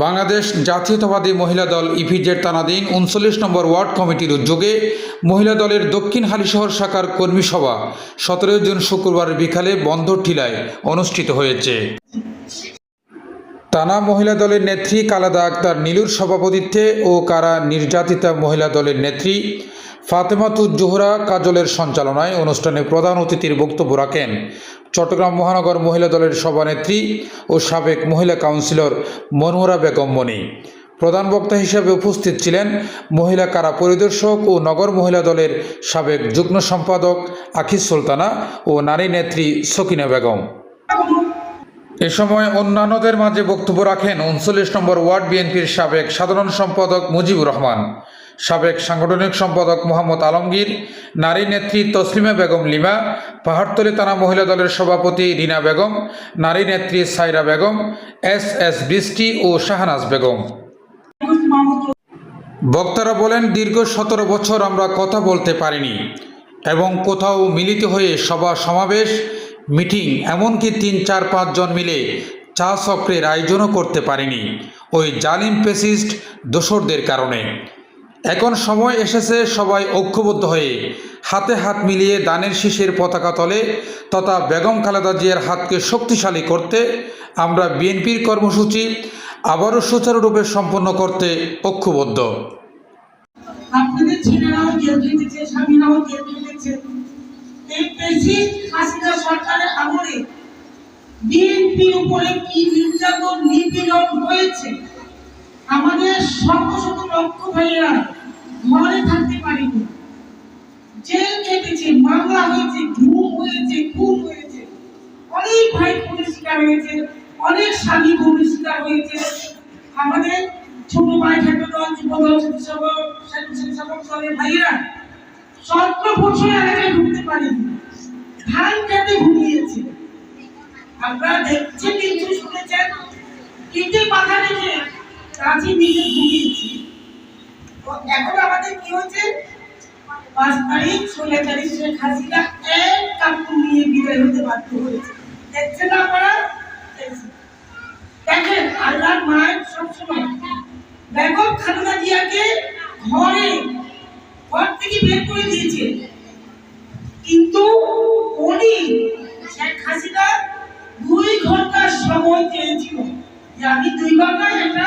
বাংলাদেশ জাতীয়তাবাদী মহিলা দল ইপিজেড তানাদিন উনচল্লিশ নম্বর ওয়ার্ড কমিটির উদ্যোগে মহিলা দলের দক্ষিণ হালিশহর শাখার কর্মী সভা সতেরো জুন শুক্রবার বিকালে বন্দর টিলায় অনুষ্ঠিত হয়েছে। টানা মহিলা দলের নেত্রী কালাদা আক্তার নীলুর সভাপতিত্বে ও কারা নির্যাতিতা মহিলা দলের নেত্রী ফাতেমাতুজ জোহরা কাজলের সঞ্চালনায় অনুষ্ঠানে প্রধান অতিথির বক্তব্য রাখেন চট্টগ্রাম মহানগর মহিলা দলের সভানেত্রী ও সাবেক মহিলা কাউন্সিলর মনোহরা বেগম মণি প্রধান বক্তা হিসেবে উপস্থিত ছিলেন মহিলা কারা পরিদর্শক ও নগর মহিলা দলের সাবেক যুগ্ম সম্পাদক আখিস সুলতানা ও নারী নেত্রী সকিনা বেগম। এ সময় অন্যান্যদের মাঝে বক্তব্য রাখেন উনচল্লিশ নম্বর ওয়ার্ড বিএনপির সাবেক সাধারণ সম্পাদক মুজিবুর রহমান। সাবেক সাংগঠনিক সম্পাদক মোহাম্মদ আলমগীর, নারী নেত্রী তসলিমা বেগম লিমা, পাহাড়তলী থানা মহিলা দলের সভাপতি রিনা বেগম, নারী নেত্রী সাইরা বেগম, এস এস বৃষ্টি ও শাহনাজ বেগম। বক্তারা বলেন, দীর্ঘ সতেরো বছর আমরা কথা বলতে পারিনি এবং কোথাও মিলিত হয়ে সভা সমাবেশ, মিটিং, এমনকি তিন, চার পাঁচজন মিলে চা চক্রের আয়োজনও করতে পারিনি। ওই জালিম পেসিস্ট দোসরদের কারণে। এখন সময় এসেছে সবাই ঐক্যবদ্ধ হয়ে হাতে হাত মিলিয়ে দানের শীষের পতাকা তলে তথা বেগম খালেদা জিয়ার হাতকে শক্তিশালী করতে আমরা বিএনপির কর্মসূচি আবারও সুচারুরূপে সম্পন্ন করতে ঐক্যবদ্ধ। আপনাদের ছেলেরাও স্বামীরাও এই বেশি হাসিনা সরকারের আমলে উপরে কি নির্যাতন, নিপীড়ন হয়েছে? আমাদের শত শত লক্ষ ভাইয়েরা ঘরে থাকতে পারেনি জেল খেটেছে, মামলা হয়েছে, ঘুম হয়েছে, খুন হয়েছে। অনেক ভাই খুনের শিকার হয়েছে, অনেক স্বামী খুনের শিকার হয়েছে। আমাদের ছোট ভাই দল যুব দল স্বেচ্ছাসেবক স্বেচ্ছাসেবক দলের ভাইয়েরা সতেরো বছর এলাকায় ঢুকতে পারেনি। ধান খেতে ঘুমিয়েছে। আপনারা দেখছেন, কিন্তু শুনেছেন কিন্তু মাথা রেখে কাছে নিজে তো এখন আমাদের কি হচ্ছে? পাঁচ তারিখ, ষোলো তারিখ শেখ হাসিনা এক কাপড় নিয়ে বিদায় হতে বাধ্য হয়েছে। দেখছেন না আপনারা দেখেন, আল্লাহর মায়ের সবসময়। বেগম খালেদা জিয়াকে ঘরে, ঘর থেকে বের করে দিয়েছে। কিন্তু উনি শেখ হাসিনা দুই ঘণ্টা সময় চেয়েছিল। যে আমি দুই ঘন্টায় একটা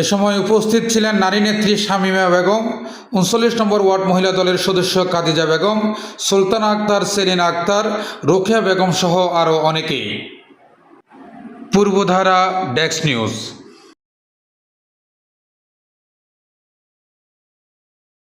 এ সময় উপস্থিত ছিলেন নারী নেত্রী শামীমা বেগম, উনচল্লিশ নম্বর ওয়ার্ড মহিলা দলের সদস্য কাদিজা বেগম, সুলতানা আক্তার, সেলিনা আক্তার, রোকেয়া বেগম সহ আরও অনেকেই। Purbadhara desk news.